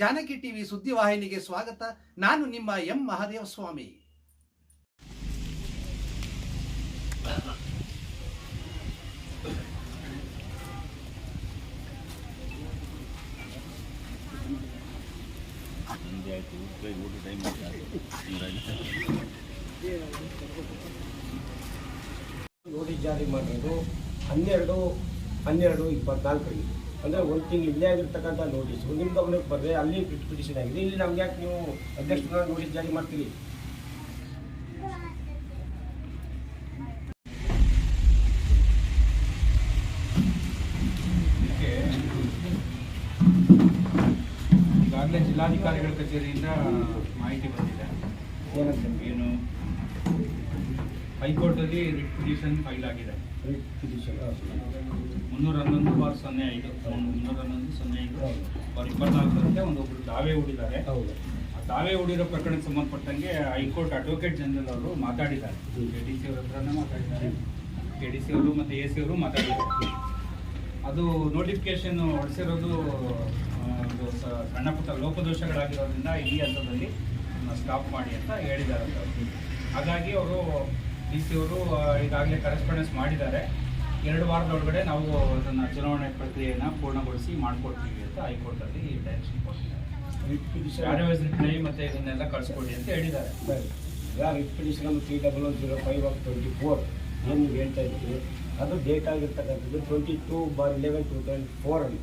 Janaki TV ಸುದ್ದಿವಾಹಿನಿಗೆ ಸ್ವಾಗತ. ನಾನು ನಿಮ್ಮ ಎಂ. ಮಹಾದೇವ ಸ್ವಾಮಿ ನೋಡಿ ಜಾರಿ ಮಾಡಿರೋದು ಹನ್ನೆರಡು ಹನ್ನೆರಡು ಇಪ್ಪತ್ನಾಲ್ಕರಲ್ಲಿ. ಅಂದರೆ ಒಂದು ತಿಂಗಳು ಇಲ್ಲೇ ಆಗಿರ್ತಕ್ಕಂಥ ನೋಟಿಸು ನಿಮ್ಮ ಗಮನಕ್ಕೆ ಬಂದರೆ ಅಲ್ಲಿ ಪಿಟ್ ಪಿಟಿಷನ್ ಆಗಿದೆ. ಇಲ್ಲಿ ನಮ್ಗೆ ಯಾಕೆ ನೀವು ಅಧ್ಯಕ್ಷರ ನೋಟಿಸ್ ಜಾರಿ ಮಾಡ್ತೀರಿ? ಈಗಾಗಲೇ ಜಿಲ್ಲಾಧಿಕಾರಿಗಳ ಕಚೇರಿಯಿಂದ ಮಾಹಿತಿ ಬಂದಿದೆ. ಏನು? ಹೈಕೋರ್ಟಲ್ಲಿ ರಿಟ್ ಪಿಟಿಷನ್ ಫೈಲ್ ಆಗಿದೆ. ರಿಟ್ ಪಿಟಿಷನ್ ಮುನ್ನೂರ ಹನ್ನೊಂದು ಬಾರ್ ಸೊನ್ನೆ ಐದು ಮುನ್ನೂರ ಹನ್ನೊಂದು ಸೊನ್ನೆ ಐದು ಬಾರ್ ಇಪ್ಪತ್ನಾಲ್ಕರಂತೆ ಒಂದೊಬ್ಬರು ದಾವೆ ಹೂಡಿದ್ದಾರೆ. ಹೌದು. ಆ ದಾವೆ ಹೂಡಿರೋ ಪ್ರಕರಣಕ್ಕೆ ಸಂಬಂಧಪಟ್ಟಂಗೆ ಹೈಕೋರ್ಟ್ ಅಡ್ವೊಕೇಟ್ ಜನರಲ್ ಅವರು ಮಾತಾಡಿದ್ದಾರೆ. ಕೆ ಡಿ ಸಿ ಅವ್ರ ಹತ್ರನೇ ಮಾತಾಡಿದ್ದಾರೆ. ಕೆ ಡಿ ಸಿ ಅವರು ಮತ್ತು ಎ ಸಿ ಅವರು ಮಾತಾಡಿದ್ದಾರೆ. ಅದು ನೋಟಿಫಿಕೇಶನ್ ಹೊಡೆಸಿರೋದು ಸಣ್ಣ ಪುಟ್ಟ ಲೋಪದೋಷಗಳಾಗಿರೋದ್ರಿಂದ ಈ ಹಂತದಲ್ಲಿ ಸ್ಟಾಪ್ ಮಾಡಿ ಅಂತ ಹೇಳಿದ್ದಾರೆ. ಹಾಗಾಗಿ ಅವರು ಡಿ ಸಿ ಅವರು ಈಗಾಗಲೇ ಕರೆಸ್ಪಾಂಡೆನ್ಸ್ ಮಾಡಿದ್ದಾರೆ. ಎರಡು ವಾರದೊಳಗಡೆ ನಾವು ಅದನ್ನು ಚುನಾವಣೆ ಪ್ರಕ್ರಿಯೆಯನ್ನು ಪೂರ್ಣಗೊಳಿಸಿ ಮಾಡಿಕೊಡ್ತೀವಿ ಅಂತ ಹೈಕೋರ್ಟಲ್ಲಿ ಡೈರೆಕ್ಷನ್ ಕೊಟ್ಟಿದ್ದಾರೆ. ಅಡ್ವೈಸರಿ ಪ್ಲೇ ಮತ್ತು ಇದನ್ನೆಲ್ಲ ಕಳಿಸ್ಕೊಡಿ ಅಂತ ಹೇಳಿದ್ದಾರೆ. ಸರಿ. ಈಗ writ petition number three double one zero five of twenty four ಏನು ಹೇಳ್ತಾ ಇದ್ದೀವಿ. ಅದು ಡೇಟ್ ಆಗಿರ್ತಕ್ಕಂಥದ್ದು twenty two bar eleven two thousand ಫೋರಲ್ಲಿ